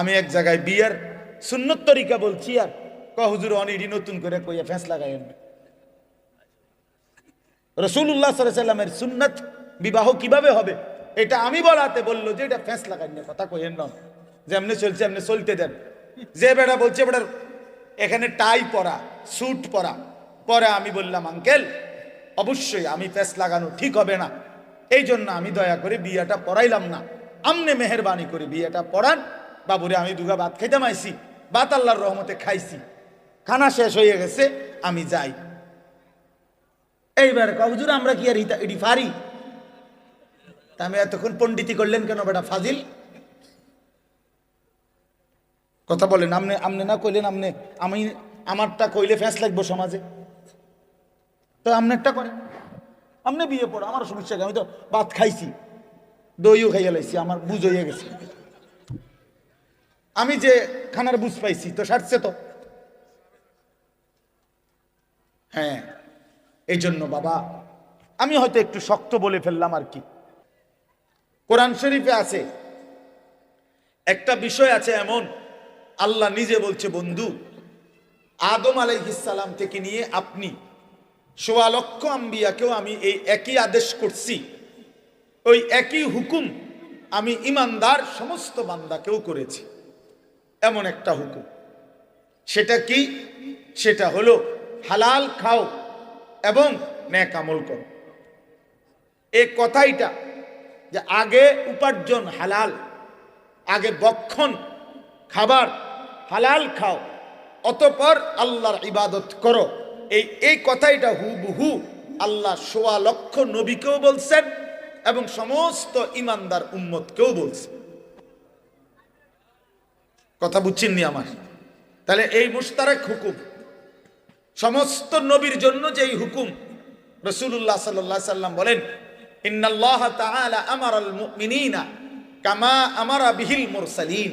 আমি এক জায়গায় বিয়ার সুন্নত তরিকা বলছি আর। ক হুজুর, অনিডি নতুন করে কইয়া ফেঁস লাগাইন রসুল্লাহ সাল্লামের সুন্নত বিবাহ কীভাবে হবে, এটা আমি বলাতে বলল যে এটা ফেঁস লাগাই না কথা কইেন না। যেমনি চলছে, এমনি চলতে দেন। যে বেটা বলছে, বেটার, এখানে টাই পরা, স্যুট পরা। পরে আমি বললাম, আঙ্কেল, অবশ্যই আমি ফেস লাগানো ঠিক হবে না। এই জন্য আমি দয়া করে বিয়েটা পড়াইলাম না। আমনে মেহরবানি করে বিয়েটা পড়ান বাবুরে, আমি দুগা ভাত খাইতে মাইছি ভাত আল্লাহর রহমতে খাইছি। খানা শেষ হয়ে গেছে, আমি যাই। এইবার কবজুর আমরা কি আর ইডি তা আমি এতক্ষণ পণ্ডিতি করলেন কেন বেটা ফাজিল? কথা বলেন, আমনে আমনে না কইলেন, আমনে আমি আমারটা কইলে ফ্যাস লাগবো সমাজে। তো আমনেরটা করে আমনে বিয়ে পড়ো, আমার সমস্যা? আমি তো ভাত খাইছি, দইও খাইয়া লাইছি, আমার বুঝ হইয়া গেছে। আমি যে খানার বুঝ পাইছি, তো সারছে তো। হ্যাঁ এই জন্য বাবা, আমি হয়তো একটু শক্ত বলে ফেললাম আর কি। কোরআন শরীফে আছে, একটা বিষয় আছে এমন, আল্লাহ নিজে বলছে, বন্ধু, আদম আলাইহিসালাম থেকে নিয়ে আপনি সোয়া লক্ষ আম্বিয়াকেও আমি এই একই আদেশ করছি। ওই একই হুকুম আমি ইমানদার সমস্ত বান্দাকেও করেছি। এমন একটা হুকুম। সেটা কি? সেটা হলো হালাল খাও এবং ন্যাক আমল করো। এ কথাইটা যে আগে উপার্জন হালাল, আগে বক্ষণ খাবার হালাল খাও, অতপর আল্লাহর ইবাদত করো। এই এই কথাইটা হুবহু আল্লাহ সোয়া লক্ষ নবীকেও বলছেন এবং সমস্ত ইমানদার উম্মতকেও বলছেন। কথা বুঝছেননি আমার। তাহলে এই মুশতারেক হুকুম, সমস্ত নবীর জন্য যে হুকুম রসুল্লাহ সাল্লাহ সাল্লাম বলেন, ইন্নাল্লাহ তাআলা আমারাল মুমিনিনা কামা আমারা বিহিল মুরসালিন।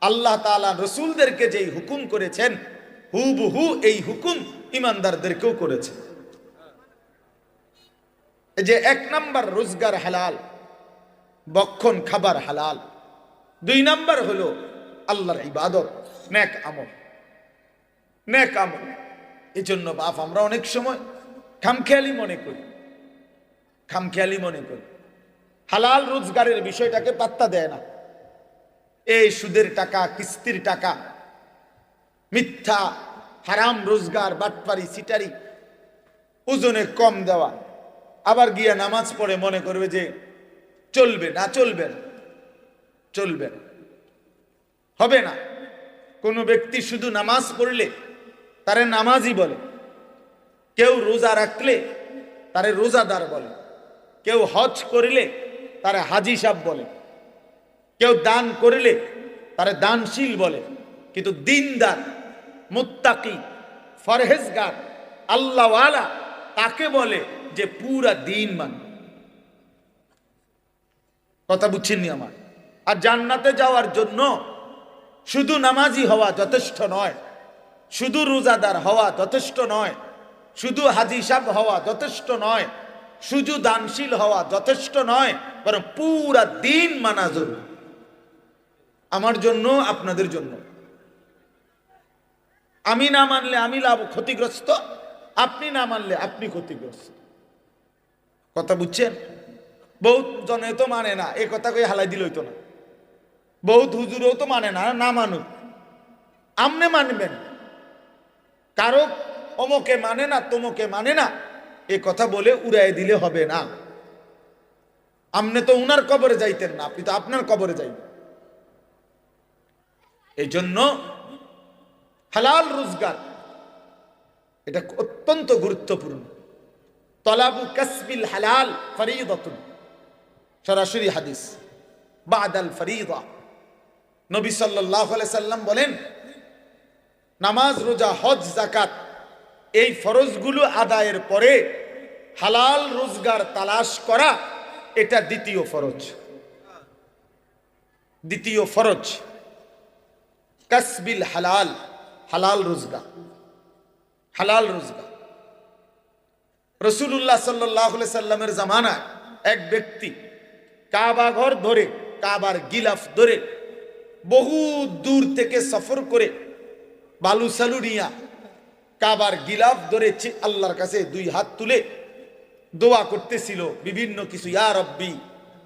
আল্লাহ তাআলা রসুলদেরকে যেই হুকুম করেছেন, হুবহু এই হুকুম ইমানদারদেরকেও করেছে। এই যে এক নাম্বার রোজগার হালাল, বক্ষণ খাবার হালাল। দুই নাম্বার হলো আল্লাহর ইবাদত, নেক আমল। নেক আমল। এই জন্য বাপ, আমরা অনেক সময় খামখেয়ালি মনে করি। খামখেয়ালি মনে করি। হালাল রোজগারের বিষয়টাকে পাত্তা দেয় না। এই সুদের টাকা, কিস্তির টাকা, মিথ্যা, হারাম রোজগার, বাটপারি সিটারি ওজনে কম দেওয়া। আবার গিয়া নামাজ পড়ে মনে করবে যে, চলবে না চলবে না চলবে না। হবে না। কোনো ব্যক্তি শুধু নামাজ পড়লে তারে নামাজই বলে। কেউ রোজা রাখলে তারে রোজাদার বলে। কেউ হজ করিলে তারে হাজি সাহ বলে। কেউ দান করিলে তারে দানশীল বলে। কিন্তু দিনদার, মুত্তাকি, ফরহেজগার, আল্লাহওয়ালা তাকে বলে যে পুরা দিন মান। কথা বুঝছেননি আমার? আর জান্নাতে যাওয়ার জন্য শুধু নামাজি হওয়া যথেষ্ট নয়। শুধু রোজাদার হওয়া যথেষ্ট নয়। শুধু হাজি সাহ হওয়া যথেষ্ট নয়। শুধু দানশীল হওয়া যথেষ্ট নয়, বরং পুরা দিন মানা জরুরি। আমার জন্য, আপনাদের জন্য। আমি না মানলে আমি লাভ ক্ষতিগ্রস্ত, আপনি না মানলে আপনি ক্ষতিগ্রস্ত। কথা বুঝছেন? বহুত জনে তো মানে না, এ কথা কই হালাই দিল হইতো না। বহুত হুজুরেও তো মানে না না মানুক। আমনে মানবেন। কারও অমকে মানে না, তোমকে মানে না, এ কথা বলে উড়াই দিলে হবে না। আমনে তো উনার কবরে যাইতেন না, আপনি তো আপনার কবরে যাইবেন। এই জন্য হালাল রোজগার, এটা অত্যন্ত গুরুত্বপূর্ণ। তলাবু কাসবিল হালাল ফরিদতুন, সরাসরি হাদিস, বাদাল ফরিদা। নবী আলাইহি সাল্লাম বলেন, নামাজ, রোজা, হজ জাকাত এই ফরজগুলো আদায়ের পরে হালাল রোজগার তালাশ করা এটা দ্বিতীয় ফরজ। দ্বিতীয় ফরজ, কাসবিল হালাল হালাল রোজগার হালাল রোজগার। রসুল্লাহ সাল্লাহ সাল্লামের জামানায় এক ব্যক্তি কাবা ঘর ধরে, কাবার গিলাফ ধরে বহু দূর থেকে সফর করে বালু সালু নিয়া কাবার গিলাফ ধরে আল্লাহর কাছে দুই হাত তুলে দোয়া করতেছিল, বিভিন্ন কিছু, ইয়া রব্বি,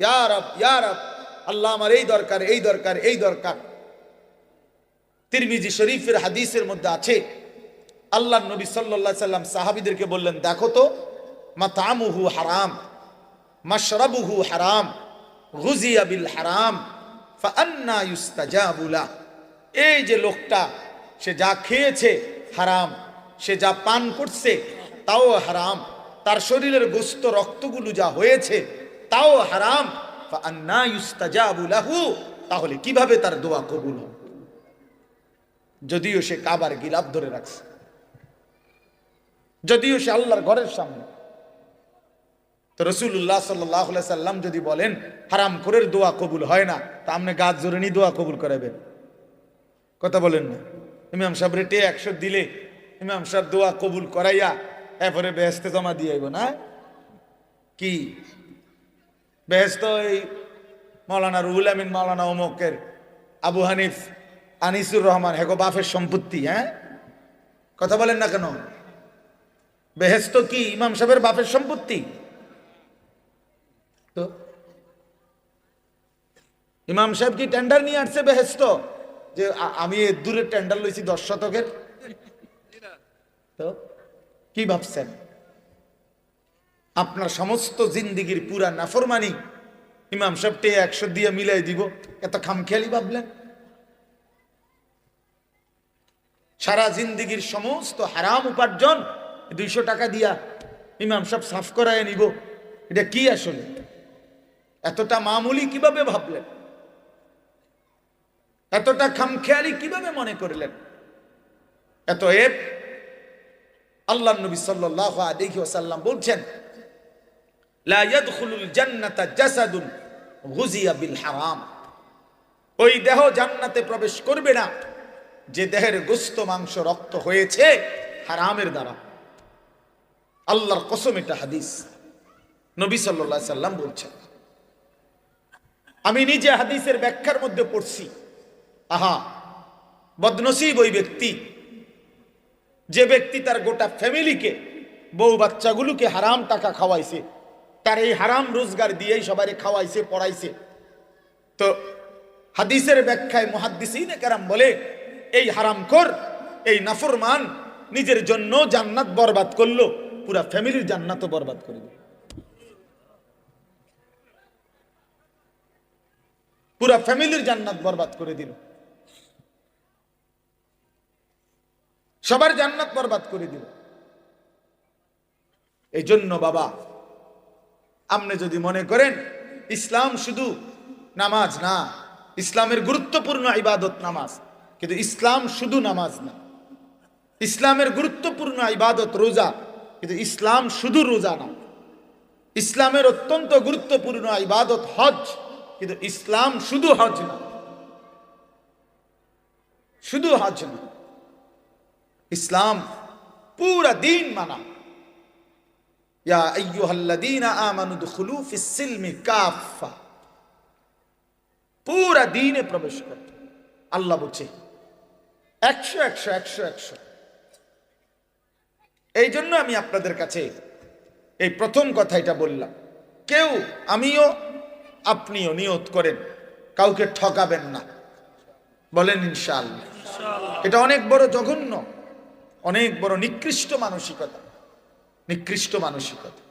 ইয়া রব ইয়া রব, আল্লাহ আমার এই দরকার এই দরকার এই দরকার। তিরমিজি শরীফের হাদিসের মধ্যে আছে আল্লাহ নবী সাল্লাল্লাহু সাল্লাম সাহাবিদেরকে বললেন, দেখো তো, মাতামুহু হারাম, মাশরাবুহু হারাম, গুজিয়া বিল হারাম এই যে লোকটা, সে যা খেয়েছে হারাম, সে যা পান করছে তাও হারাম, তার শরীরের গোস্ত রক্তগুলো যা হয়েছে তাও হারাম তাহলে কীভাবে তার দোয়া কবুল হবে? যদিও সে কাবার গিলাপ ধরে রাখছে, যদিও সে আল্লাহর ঘরের সামনে তো রসুল্লাহ সাল্লাহ সাল্লাম যদি বলেন, হারাম করের দোয়া কবুল হয় না, তা আপনি গাছ জোরে নি দোয়া কবুল করাবেন। কথা বলেন না। ইমাম সাহেব রেটে একশো দিলে, ইমাম সাহেব দোয়া কবুল করাইয়া, এরপরে বেহেস্তে জমা দিয়ে আইব না? কি? বেহেস্ত এই মৌলানা রুহুল আমিন মৌলানা অমকের আবু হানিফ, আনিসুর রহমান, হেগো বাফের সম্পত্তি হ্যাঁ? কথা বলেন না কেন? বেহেস্ত কি ইমাম সাহেবের বাপের সম্পত্তি? ইমাম সাহেব কি টেন্ডার নিয়ে আসছে বেহেস্ত যে আমি এর দূরে টেন্ডার লইছি দশ শতকের। তো, কি ভাবছেন? আপনার সমস্ত জিন্দিগির পুরা নাফরমানি ইমাম সাহেবটে একশো দিয়ে মিলাই দিব। এত খামখেয়ালি ভাবলেন? সারা জিন্দিগির সমস্ত হারাম উপার্জন দুইশো টাকা দিয়া ইমাম সব সাফ করায় নিব। এটা কি আসলে? এতটা মামুলি কীভাবে ভাবলেন? এতটা খামখেয়ালি কীভাবে মনে করলেন? এত এপ আল্লাহ নবী সাল্লাল্লাহু আলাইহি ওয়াসাল্লাম বলছেন ওই দেহ জান্নাতে প্রবেশ করবে না। যে দেহের গোস্ত, মাংস, রক্ত হয়েছে, হারামের দ্বারা। আল্লাহর কসম এটা হাদিস। নবী সাল্লাল্লাহু সাল্লাম বলছেন, আমি নিজে হাদিসের ব্যাখ্যার মধ্যে পড়ছি। আহা, বদনসিব ওই ব্যক্তি। যে ব্যক্তি তার গোটা ফ্যামিলিকে, বউ বাচ্চাগুলোকে হারাম টাকা খাওয়াইছে, তার এই হারাম রোজগার দিয়েই সবাই খাওয়াইছে, পড়াইছে। তো হাদিসের ব্যাখ্যায় মুহাদ্দিসিন কেরাম বলে, এই হারাম হারামখোর, এই নাফরমান নিজের জন্য জান্নাত বরবাদ করল, পুরা ফ্যামিলির জান্নাতও বরবাদ করে দিল। পুরা ফ্যামিলির জান্নাত বরবাদ করে দিল। সবার জান্নাত বরবাদ করে দিল। এই জন্য বাবা, আপনি যদি মনে করেন ইসলাম শুধু নামাজ না, ইসলামের গুরুত্বপূর্ণ ইবাদত নামাজ, কিন্তু ইসলাম শুধু নামাজ না, ইসলামের গুরুত্বপূর্ণ ইবাদত রোজা, কিন্তু ইসলাম শুধু রোজা না, ইসলামের অত্যন্ত গুরুত্বপূর্ণ ইবাদত হজ, কিন্তু ইসলাম শুধু হজ না, শুধু হজ না। ইসলাম পুরা দিন মানা। ইয়া আইয়ুহাল্লাযীনা আমানু দুখুলু ফিস সিলমি কাফা পুরা দিনে প্রবেশ করতে আল্লাহ বলছে একশো একশো একশো একশো। এই জন্য আমি আপনাদের কাছে এই প্রথম কথা এটা বললাম। কেউ আমিও আপনিও নিয়ত করেন কাউকে ঠকাবেন না। বলেন ইনশাআল্লাহ। এটা অনেক বড় জঘন্য। অনেক বড় নিকৃষ্ট মানসিকতা নিকৃষ্ট মানসিকতা।